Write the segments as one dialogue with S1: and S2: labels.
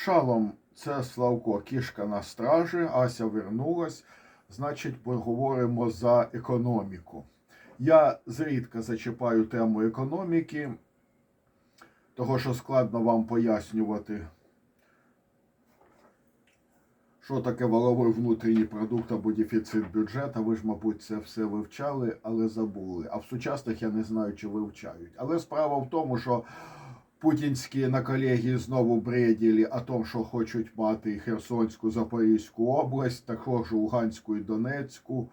S1: Шалом, це Славко, кішка на стражі, Ася вернулась. Значить, поговоримо за економіку. Я зрідка зачіпаю тему економіки, того що складно вам пояснювати, що таке валовий внутрішній продукт або дефіцит бюджету. Ви ж, мабуть, це все вивчали, але забули. А в сучасних я не знаю, чи вивчають. Але справа в тому, що путінські на колегії знову бреділи о том, що хочуть мати Херсонську, Запорізьку область, також Луганську і Донецьку.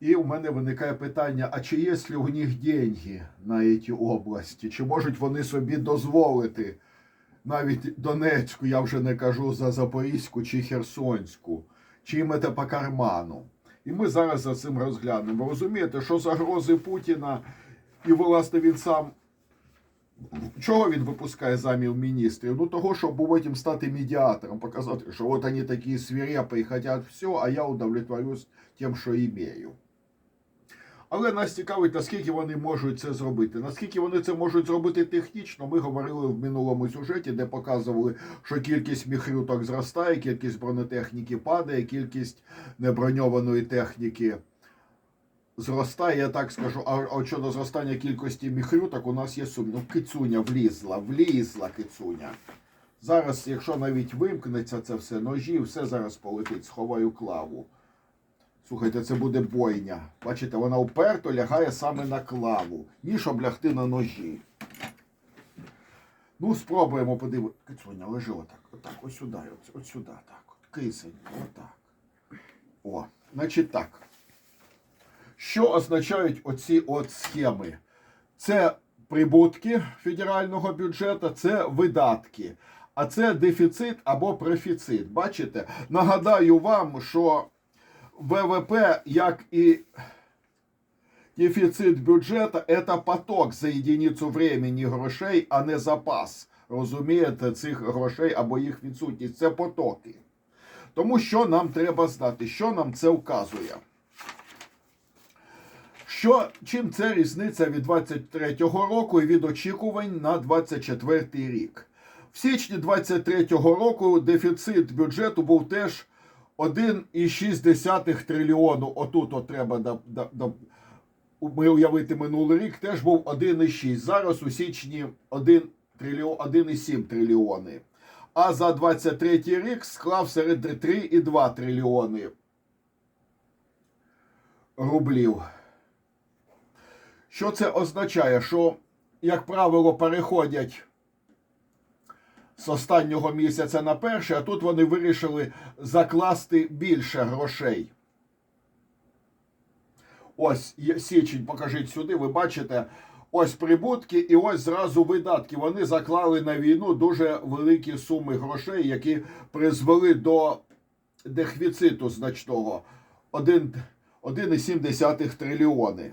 S1: І у мене виникає питання: а чи є ли у них деньги на ці області? Чи можуть вони собі дозволити навіть Донецьку, я вже не кажу за Запорізьку чи Херсонську, чи їм це по карману? І ми зараз за цим розглянемо. Розумієте, що загрози Путіна, і власне він сам Чого він випускає замів міністрів? Ну того, щоб потім стати медіатором, показати, що от вони такі свирепі і хочуть все, а я удовлетворюсь тим, що імею. Але нас цікавить, наскільки вони можуть це зробити. Наскільки вони це можуть зробити технічно, ми говорили в минулому сюжеті, де показували, що кількість міхрюток зростає, кількість бронетехніки падає, кількість неброньованої техніки зростає, я так скажу. А, а щодо зростання кількості міхрюток, у нас є сумнів. Ну, кицуня влізла, влізла кицуня. Зараз, якщо навіть вимкнеться це все, ножі, все зараз полетить, сховаю клаву. Слухайте, це буде бойня. Бачите, вона уперто лягає саме на клаву, ніж облягти на ножі. Ну, спробуємо подивитися. Кицуня, лежи отак. Отак, ось сюди, ось, ось сюди, так. От, кисень, отак. О, значить так. Що означають оці от схеми? Це прибутки федерального бюджету, це видатки, а це дефіцит або профіцит. Бачите? Нагадаю вам, що ВВП, як і дефіцит бюджету, це поток за єдиницю времени грошей, а не запас. Розумієте, цих грошей або їх відсутність. Це потоки. Тому що нам треба знати, що нам це вказує. Що, чим це різниця від 23-го року і від очікувань на 24-й рік? В січні 23-го року дефіцит бюджету був теж 1,6 трильйону. Отут от треба да, да, да, ми уявити минулий рік, теж був 1,6. Зараз у січні 1 трильйон, 1,7 трильйони. А за 23 рік склав серед 3,2 трильйони рублів. Що це означає? Що, як правило, переходять з останнього місяця на перший, а тут вони вирішили закласти більше грошей. Ось січень, покажіть сюди, ви бачите, ось прибутки і ось зразу видатки. Вони заклали на війну дуже великі суми грошей, які призвели до дефіциту значного 1,7 трильйони.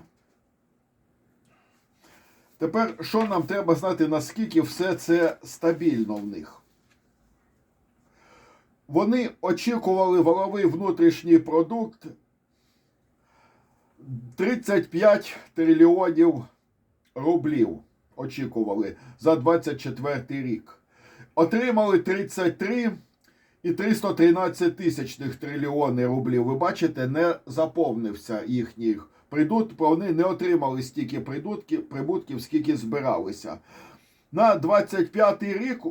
S1: Тепер, що нам треба знати, наскільки все це стабільно в них? Вони очікували валовий внутрішній продукт 35 трильйонів рублів. Очікували за 24 рік. Отримали 33 і 313 тисячних трильйони рублів. Ви бачите, не заповнився їхніх придут, вони не отримали стільки прибутків, скільки збиралися. На 25-й рік,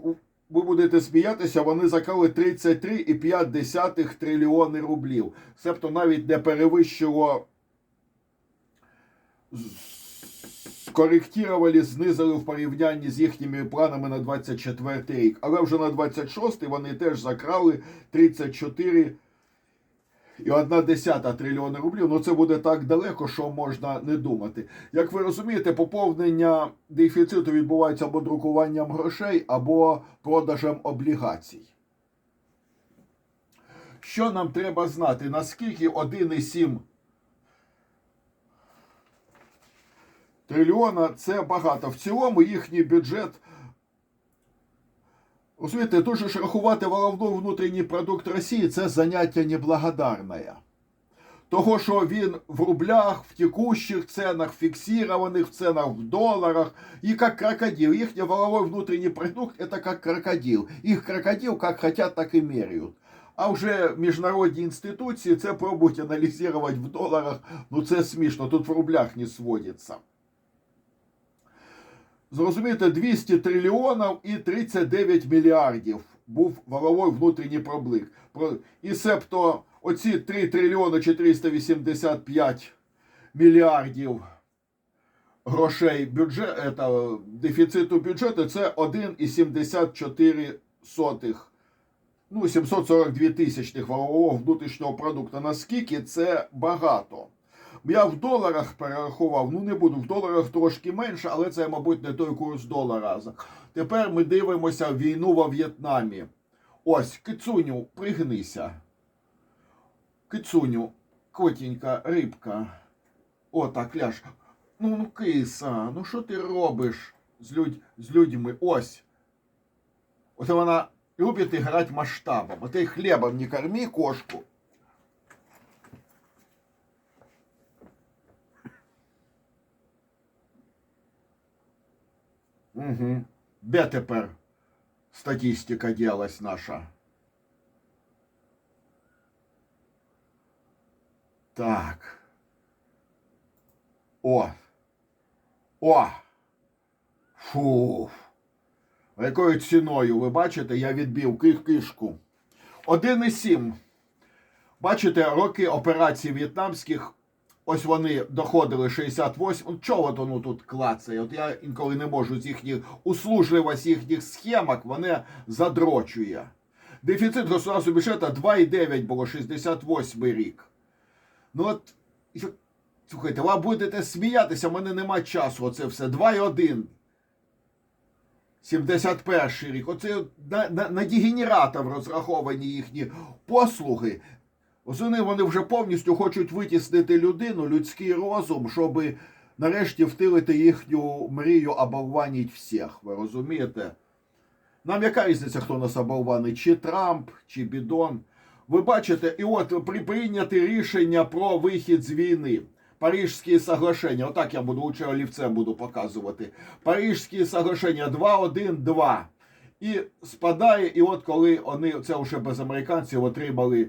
S1: ви будете сміятися, вони закали 33,5 трильйони рублів. Себто навіть не перевищило, скоректували, знизили в порівнянні з їхніми планами на 24 рік. Але вже на 26-й вони теж закрали 34 і одна десята трильйона рублів, ну це буде так далеко, що можна не думати. Як ви розумієте, поповнення дефіциту відбувається або друкуванням грошей, або продажем облігацій. Що нам треба знати? Наскільки 1,7 трильйона це багато. В цілому їхній бюджет Розумієте, дуже ж рахувати головний внутрішній продукт Росії це заняття неблагодарне. того, що він в рублях, в текущих ценах, фіксированих ценах, в доларах, і як крокодил. Їхній валовой внутренний продукт це як крокодил. Їх крокодил як хотят, так і меряють. А вже міжнародні інституції це пробують аналізувати в доларах. Ну це смішно, тут в рублях не сводиться. Зрозумієте, 200 трильйонів і 39 мільярдів був валовий внутрішній проблик. І себто оці 3 трильйони 485 мільярдів грошей бюджет, это, дефіциту бюджету це 1,74. Ну, 742 тисячних валового внутрішнього продукту. Наскільки це багато? Я в доларах перерахував, ну не буду, в доларах трошки менше, але це, мабуть, не той курс долара. Тепер ми дивимося війну во В'єтнамі. Ось, кицуню, пригнися. Кицуню, котінька, рибка. О, так, ляж. Ну, ну, киса, ну що ти робиш з, людь... з людьми? Ось. Оце вона любить грати масштабом. А ти хлібом не корми кошку. Угу. Де тепер статистика ділась наша? Так. О. О. Фу. Якою ціною, ви бачите, я відбив кишку. 1,7. Бачите, роки операцій в'єтнамських, ось вони доходили 68. От чого от воно тут клацає? От я інколи не можу з їхніх услужливість їхніх схемок, вони задрочує. Дефіцит государственного бюджету 2,9 було 68 рік. Ну от, слухайте, ви будете сміятися, в мене нема часу. Оце все. 2,1. 71 рік. Оце на, на, на дегенератів розраховані їхні послуги. Вони, вони вже повністю хочуть витіснити людину, людський розум, щоб нарешті втилити їхню мрію оболваніть всіх. Ви розумієте? Нам яка різниця, хто нас оболванить? Чи Трамп, чи Бідон? Ви бачите, і от при прийняти рішення про вихід з війни. Парижські соглашення, отак я буду лучше олівцем буду показувати. Парижські соглашення 2-1-2. І спадає, і от коли вони це вже без американців отримали.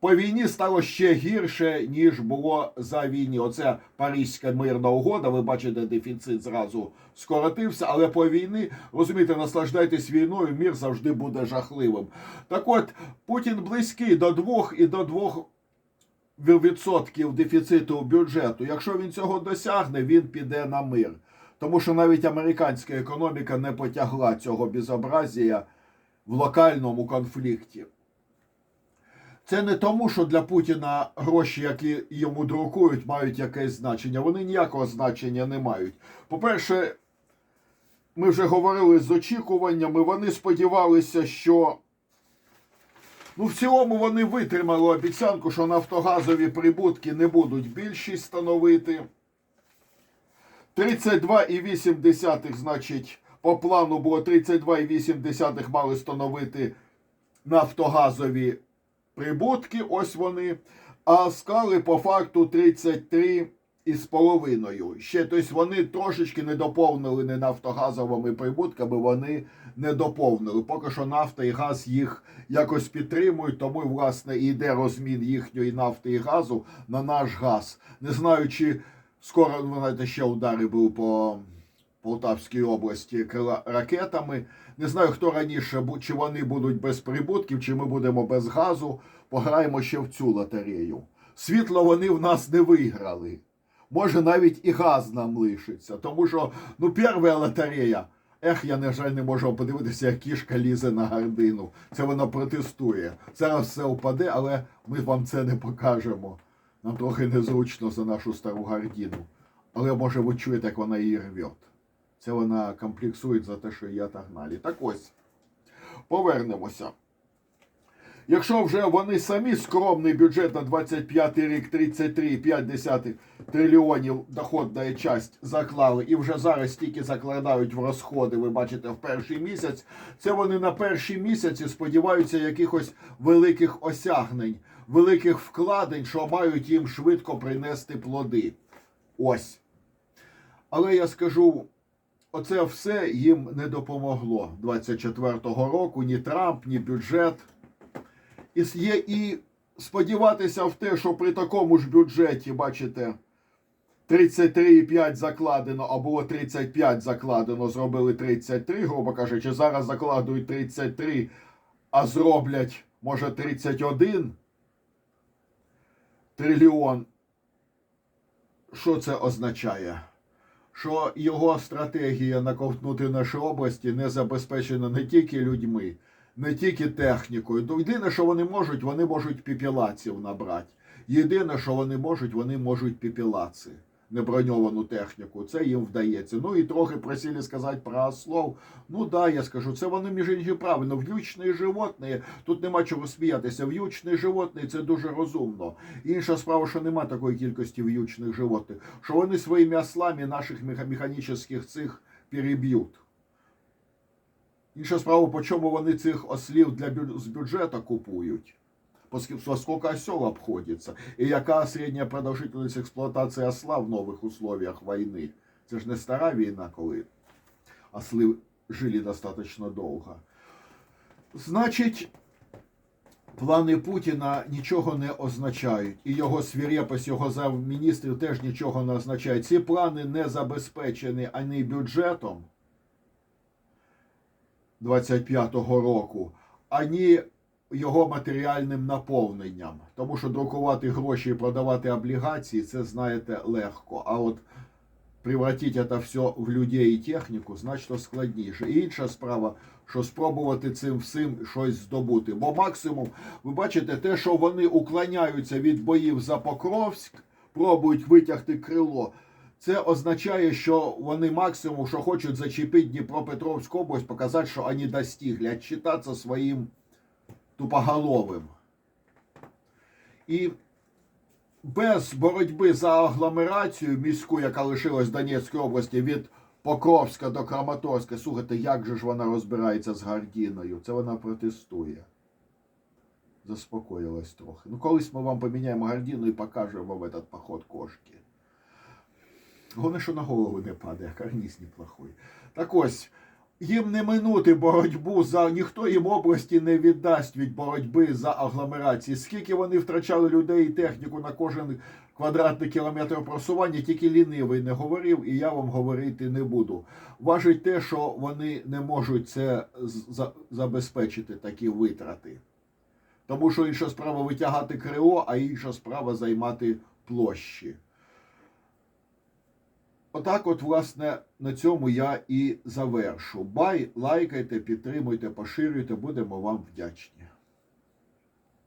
S1: По війні стало ще гірше, ніж було за війні. Оце Паризька мирна угода. Ви бачите, дефіцит зразу скоротився, але по війні, розумієте, наслаждайтесь війною, мір завжди буде жахливим. Так от, Путін близький до двох і до двох відсотків дефіциту бюджету. Якщо він цього досягне, він піде на мир. Тому що навіть американська економіка не потягла цього безобразія в локальному конфлікті. Це не тому, що для Путіна гроші, які йому друкують, мають якесь значення. Вони ніякого значення не мають. По-перше, ми вже говорили з очікуваннями. Вони сподівалися, що ну, в цілому вони витримали обіцянку, що нафтогазові прибутки не будуть більшість становити. 32,8, значить, по плану було 32,8 мали становити нафтогазові прибутки, ось вони. А скали по факту 33 із половиною. Ще тобто вони трошечки не доповнили не нафтогазовими прибутками, вони не доповнили. Поки що нафта і газ їх якось підтримують, тому власне і йде розмін їхньої нафти і газу на наш газ. Не знаю, чи скоро ну, знаєте, ще удари були по Полтавській області ракетами. Не знаю, хто раніше, чи вони будуть без прибутків, чи ми будемо без газу. Пограємо ще в цю лотерею. Світло вони в нас не виграли. Може, навіть і газ нам лишиться. Тому що, ну, перша лотерея. Ех, я, на жаль, не можу подивитися, як кішка лізе на гардину. Це вона протестує. Зараз все впаде, але ми вам це не покажемо. Нам трохи незручно за нашу стару гардину. Але може ви чуєте, як вона її рвет. Це вона комплексує за те, що її отогнали. Так ось, повернемося. Якщо вже вони самі скромний бюджет на 25 рік 33,5 трильйонів доходна часть заклали, і вже зараз тільки закладають в розходи, ви бачите, в перший місяць, це вони на перші місяці сподіваються якихось великих осягнень, великих вкладень, що мають їм швидко принести плоди. Ось. Але я скажу, оце все їм не допомогло 24-го року, ні Трамп, ні бюджет. І є і сподіватися в те, що при такому ж бюджеті, бачите, 33,5 закладено, а було 35 закладено, зробили 33, грубо кажучи, зараз закладують 33, а зроблять, може, 31 трильйон. Що це означає? Що його стратегія наковтнути наші області не забезпечена не тільки людьми, не тільки технікою. Єдине, що вони можуть, вони можуть піпілаців набрати. Єдине, що вони можуть, вони можуть піпілаці, неброньовану техніку. Це їм вдається. Ну і трохи просили сказати про ослов. Ну да, я скажу, це вони між іншим правильно. В'ючні животні, тут нема чого сміятися. В'ючні животні це дуже розумно. Інша справа, що нема такої кількості в'ючних животних, що вони своїми ослами наших меха- механічних цих переб'ють. Інша справа, по чому вони цих ослів для бю- з бюджету купують. Поскільки скільки осел обходиться, і яка середня продовжительність експлуатації осла в нових условиях війни. Це ж не стара війна, коли осли жили достатньо довго. Значить, плани Путіна нічого не означають, і його свірепость, його замміністрів теж нічого не означає. Ці плани не забезпечені ані бюджетом 25-го року, ані його матеріальним наповненням. Тому що друкувати гроші і продавати облігації це знаєте легко. А от превратити це все в людей і техніку значно складніше. І інша справа, що спробувати цим всім щось здобути. Бо максимум, ви бачите, те, що вони уклоняються від боїв за Покровськ, пробують витягти крило. Це означає, що вони максимум, що хочуть зачепити Дніпропетровську область, показати, що вони достигли, отчитатися своїм тупоголовим. І без боротьби за агломерацію міську, яка лишилась в Донецькій області від Покровська до Краматорська, слухайте, як же ж вона розбирається з Гардіною? Це вона протестує. Заспокоїлась трохи. Ну, колись ми вам поміняємо Гардіну і покажемо вам этот поход кошки. Головне, що на голову не падає, карніз неплохой. Так ось, їм не минути боротьбу за ніхто їм області не віддасть від боротьби за агломерації. Скільки вони втрачали людей і техніку на кожен квадратний кілометр просування, тільки лінивий не говорив, і я вам говорити не буду. Важить те, що вони не можуть це забезпечити такі витрати. Тому що інша справа витягати крило, а інша справа займати площі. Отак, от, власне, на цьому я і завершу. Бай, лайкайте, підтримуйте, поширюйте, будемо вам вдячні.